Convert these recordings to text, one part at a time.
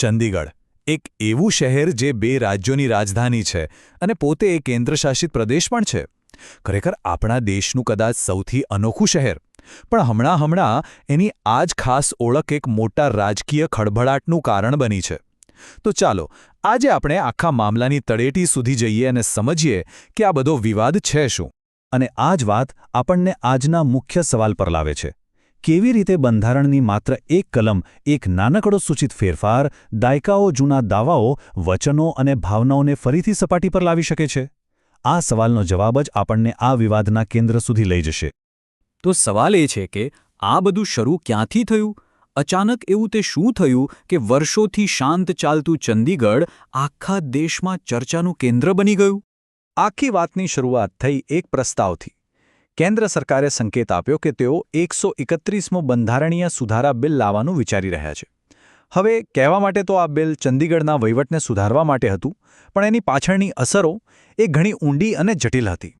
ચંદીગઢ, એક એવું શહેર જે બે રાજ્યોની રાજધાની છે અને પોતે એ કેન્દ્રશાસિત પ્રદેશ પણ છે. ખરેખર આપણા દેશનું કદાચ સૌથી અનોખું શહેર, પણ હમણાં હમણાં એની આ જ ખાસ ઓળખ એક મોટા રાજકીય ખળભળાટનું કારણ બની છે. તો ચાલો, આજે આપણે આખા મામલાની તળેટી સુધી જઈએ અને સમજીએ કે આ બધો વિવાદ છે શું? અને આ જ વાત આપણને આજના મુખ્ય સવાલ પર લાવે છે. કેવી રીતે બંધારણની માત્ર એક કલમ, એક નાનકડો સૂચિત ફેરફાર, દાયકાઓ, જૂના દાવાઓ, વચનો અને ભાવનાઓને ફરીથી સપાટી પર લાવી શકે છે? આ સવાલનો જવાબ જ આપણને આ વિવાદના કેન્દ્ર સુધી લઈ જશે. તો સવાલ એ છે કે, આ બધું શરૂ ક્યાંથી થયું? અચાનક એવું તે શું થયું કે વર્ષોથી શાંત ચાલતું ચંદીગઢ આખા દેશમાં ચર્ચાનું કેન્દ્ર બની ગયું? આખી વાતની શરૂઆત થઈ એક પ્રસ્તાવથી. કેન્દ્ર સરકારે સંકેત આપ્યો કે તેઓ એકસો એકત્રીસમો બંધારણીય સુધારા બિલ લાવવાનું વિચારી રહ્યા છે. હવે કહેવા માટે તો આ બિલ ચંદીગઢના વહીવટને સુધારવા માટે હતું, પણ એની પાછળની અસરો એ ઘણી ઊંડી અને જટિલ હતી.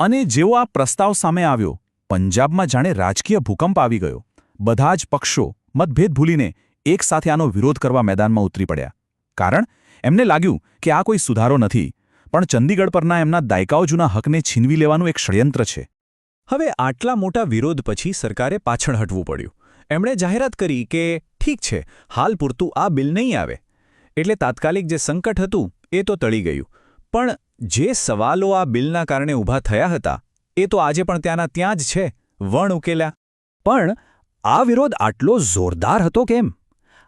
અને જેવો આ પ્રસ્તાવ સામે આવ્યો, પંજાબમાં જાણે રાજકીય ભૂકંપ આવી ગયો. બધા જ પક્ષો મતભેદ ભૂલીને એકસાથે આનો વિરોધ કરવા મેદાનમાં ઉતરી પડ્યા. કારણ, એમને લાગ્યું કે આ કોઈ સુધારો નથી, પણ ચંદીગઢ પરના એમના દાયકાઓ જૂના હકને છીનવી લેવાનું એક ષડયંત્ર છે. હવે આટલા મોટા વિરોધ પછી સરકારે પાછળ હટવું પડ્યું. એમણે જાહેરાત કરી કે, ઠીક છે, હાલ પૂરતું આ બિલ નહીં આવે. એટલે તાત્કાલિક જે સંકટ હતું, એ તો ટળી ગયું. પણ જે સવાલો આ બિલના કારણે ઊભા થયા હતા, એ તો આજે પણ ત્યાંના ત્યાં જ છે, વણ ઉકેલ્યા. પણ આ વિરોધ આટલો જોરદાર હતો કેમ?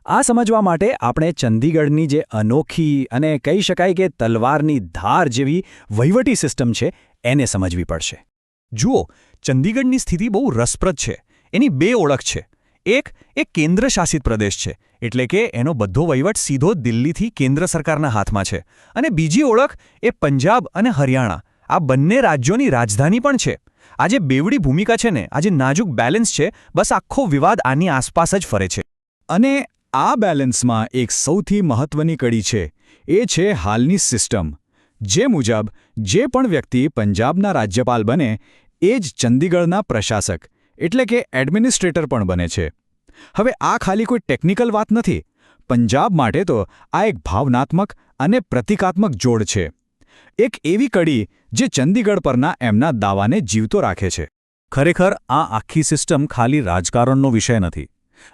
આ સમજવા માટે આપણે ચંદીગઢની જે અનોખી અને કહી શકાય કે તલવારની ધાર જેવી વહીવટી સિસ્ટમ છે, એને સમજવી પડશે. જુઓ, ચંદીગઢની સ્થિતિ બહુ રસપ્રદ છે. એની બે ઓળખ છે. એક, એ કેન્દ્રશાસિત પ્રદેશ છે, એટલે કે એનો બધો વહીવટ સીધો દિલ્હીથી કેન્દ્ર સરકારના હાથમાં છે. અને બીજી ઓળખ, એ પંજાબ અને હરિયાણા. આ બંને રાજ્યોની રાજધાની પણ છે. આ જે બેવડી ભૂમિકા છે ને આ જે નાજુક બેલેન્સ છે, બસ આખો વિવાદ આની આસપાસ જ ફરે છે. અને આ બેલેન્સમાં એક સૌથી મહત્વની કડી છે, એ છે હાલની સિસ્ટમ જે મુજબ, જે પણ વ્યક્તિ પંજાબના રાજ્યપાલ બને એ જ ચંદીગઢના પ્રશાસક, એટલે કે એડમિનિસ્ટ્રેટર પણ બને છે. હવે આ ખાલી કોઈ ટેકનિકલ વાત નથી. પંજાબ માટે તો આ એક ભાવનાત્મક અને પ્રતિકાત્મક જોડ છે. એક એવી કડી જે ચંદીગઢ પરના એમના દાવાને જીવતો રાખે છે. ખરેખર આ આખી સિસ્ટમ ખાલી રાજકારણનો વિષય નથી.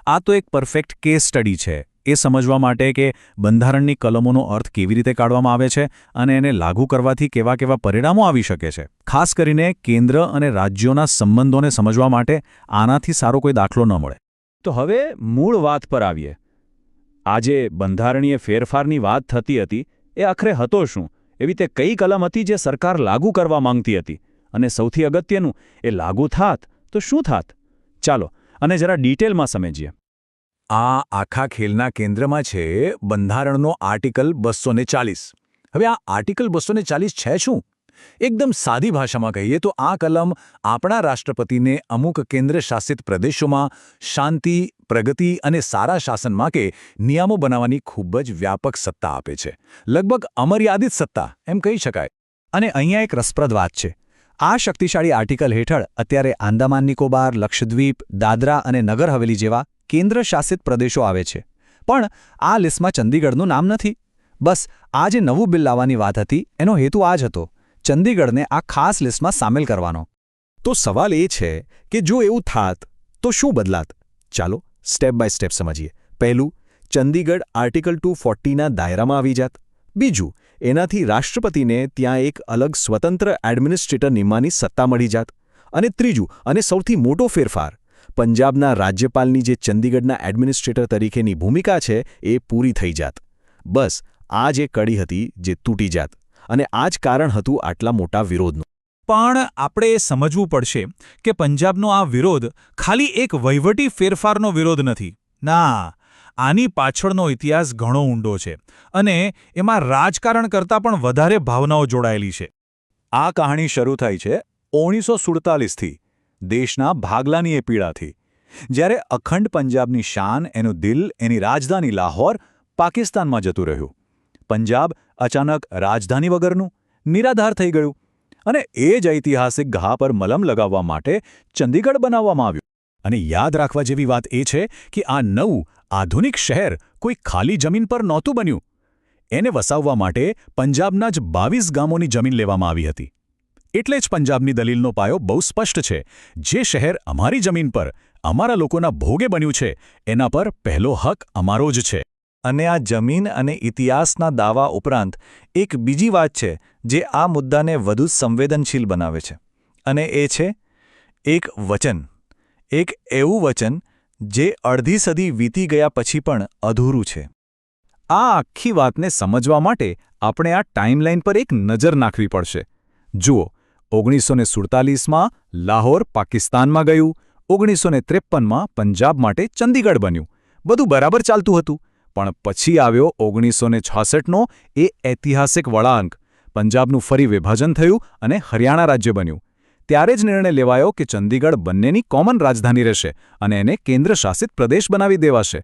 આ તો એક પરફેક્ટ કેસ સ્ટડી છે. એ સમજવા માટે કે બંધારણની કલમોનો અર્થ કેવી રીતે કાઢવામાં આવે છે અને એને લાગુ કરવાથી કેવા કેવા પરિણામો આવી શકે છે. ખાસ કરીને કેન્દ્ર અને રાજ્યોના સંબંધોને સમજવા માટે આનાથી સારો કોઈ દાખલો ન મળે. તો હવે મૂળ વાત પર આવીએ. આજે બંધારણીય ફેરફારની વાત થતી હતી, એ આખરે હતો શું? એવી તે કઈ કલમ હતી જે સરકાર લાગુ કરવા માંગતી હતી? અને સૌથી અગત્યનું, એ લાગુ થાત તો શું થાત? ચાલો, અને જરા ડિટેલમાં સમજીએ. આ આખા ખેલના કેન્દ્રમાં છે બંધારણનો આર્ટિકલ બસો હવે આ આર્ટિકલ બસો છે શું? એકદમ સાદી ભાષામાં કહીએ તો આ કલમ આપણા રાષ્ટ્રપતિને અમુક કેન્દ્રશાસિત પ્રદેશોમાં શાંતિ, પ્રગતિ અને સારા શાસન માટે નિયમો બનાવવાની ખૂબ જ વ્યાપક સત્તા આપે છે. લગભગ અમર્યાદિત સત્તા, એમ કહી શકાય. અને અહીંયા એક રસપ્રદ વાત છે. આ શક્તિશાળી આર્ટિકલ હેઠળ અત્યારે આંદામાન નિકોબાર, લક્ષદ્વીપ, દાદરા અને નગર હવેલી જેવા કેન્દ્ર શાસિત પ્રદેશો આવે છે. પણ આ લિસ્ટમાં ચંદીગઢનું નામ નથી. બસ, આ જે નવું બિલ લાવવાની વાત હતી, એનો હેતુ આ જ હતો, ચંદીગઢને આ ખાસ લિસ્ટમાં સામેલ કરવાનો. તો સવાલ એ છે કે જો એવું થાત, તો શું બદલાત? ચાલો સ્ટેપ બાય સ્ટેપ સમજીએ. પહેલું, ચંદીગઢ આર્ટિકલ ટુ ફોર્ટીના દાયરામાં આવી જાત. બીજું, એનાથી રાષ્ટ્રપતિને ત્યાં એક અલગ સ્વતંત્ર એડમિનિસ્ટ્રેટર નિમવાની સત્તા મળી જાત. અને ત્રીજું, અને સૌથી મોટો ફેરફાર પંજાબના રાજ્યપાલની જે ચંદીગઢના એડમિનિસ્ટ્રેટર તરીકેની ભૂમિકા છે એ પૂરી થઈ જાત. બસ આ જે કડી હતી જે તૂટી જાત. અને આ જ કારણ હતું આટલા મોટા વિરોધનું. પણ આપણે એ સમજવું પડશે કે પંજાબનો આ વિરોધ ખાલી એક વહીવટી ફેરફારનો વિરોધ નથી. ના આની પાછળનો ઇતિહાસ ઘણો ઊંડો છે અને એમાં રાજકારણ કરતાં પણ વધારે ભાવનાઓ જોડાયેલી છે. આ કહાણી શરૂ થાય છે ઓગણીસો સુડતાલીસથી. દેશના ભાગલાની એ પીડાથી. જ્યારે અખંડ પંજાબની શાન, એનું દિલ, એની રાજધાની લાહોર પાકિસ્તાનમાં જતું રહ્યું. પંજાબ અચાનક રાજધાની વગરનું નિરાધાર થઈ ગયું અને એ જ ઐતિહાસિક ઘા પર મલમ લગાવવા માટે ચંદીગઢ બનાવવામાં આવ્યું. અને યાદ રાખવા જેવી વાત એ છે કે આ નવું આધુનિક શહેર કોઈ ખાલી જમીન પર નહોતું બન્યું. એને વસાવવા માટે પંજાબના જ બાવીસ ગામોની જમીન લેવામાં આવી હતી. એટલે જ પંજાબની દલીલનો પાયો બહુ સ્પષ્ટ છે. જે શહેર અમારી જમીન પર, અમારા લોકોના ભોગે બન્યું છે, એના પર પહેલો હક અમારો જ છે. અને આ જમીન અને ઇતિહાસના દાવા ઉપરાંત, એક બીજી વાત છે, જે આ મુદ્દાને વધુ સંવેદનશીલ બનાવે છે. અને એ છે, એક વચન. એક એવું વચન, જે અડધી સદી વીતી ગયા પછી પણ અધૂરું છે. આ આખી વાતને સમજવા માટે આપણે આ ટાઈમલાઈન પર એક નજર નાખવી પડશે. જુઓ ઓગણીસો ને સુડતાલીસમાં લાહોર પાકિસ્તાનમાં ગયું ઓગણીસો ને ત્રેપનમાં પંજાબ માટે ચંદીગઢ બન્યું. બધું બરાબર ચાલતું હતું, પણ પછી આવ્યો ઓગણીસો ને છાસઠનો એ ઐતિહાસિક વળાંક. પંજાબનું ફરી વિભાજન થયું અને હરિયાણા રાજ્ય બન્યું. ત્યારે જ નિર્ણય લેવાયો કે ચંદીગઢ બંનેની કોમન રાજધાની રહેશે અને એને કેન્દ્રશાસિત પ્રદેશ બનાવી દેવાશે.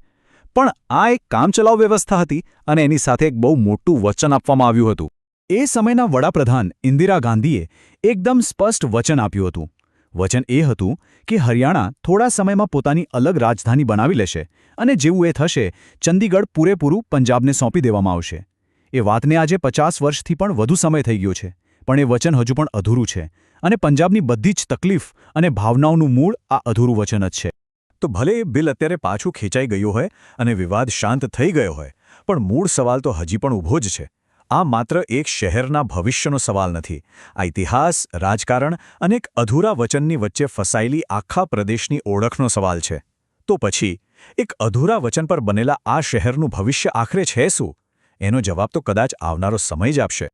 પણ આ એક કામચલાઉ વ્યવસ્થા હતી અને એની સાથે એક બહુ મોટું વચન આપવામાં આવ્યું હતું. એ સમયના વડાપ્રધાન ઇન્દિરા ગાંધીએ એકદમ સ્પષ્ટ વચન આપ્યું હતું. વચન એ હતું કે હરિયાણા થોડા સમયમાં પોતાની અલગ રાજધાની બનાવી લેશે અને જેવું એ થશે, ચંદીગઢ પૂરેપૂરું પંજાબને સોંપી દેવામાં આવશે. એ વાતને આજે પચાસ વર્ષથી પણ વધુ સમય થઈ ગયો છે, પણ એ વચન હજુ પણ અધૂરું છે અને પંજાબની બધી જ તકલીફ અને ભાવનાઓનું મૂળ આ અધૂરું વચન જ છે. તો ભલે બિલ અત્યારે પાછું ખેંચાઈ ગયું હોય અને વિવાદ શાંત થઈ ગયો હોય, પણ મૂળ સવાલ તો હજી પણ ઊભો જ છે. આ માત્ર એક શહેરના ભવિષ્યનો સવાલ નથી. આ ઇતિહાસ, રાજકારણ અને એક અધૂરા વચનની વચ્ચે ફસાયેલી આખા પ્રદેશની ઓળખનો સવાલ છે. તો પછી, એક અધૂરા વચન પર બનેલા આ શહેરનું ભવિષ્ય આખરે છે શું? એનો જવાબ તો કદાચ આવનારો સમય જ આપશે.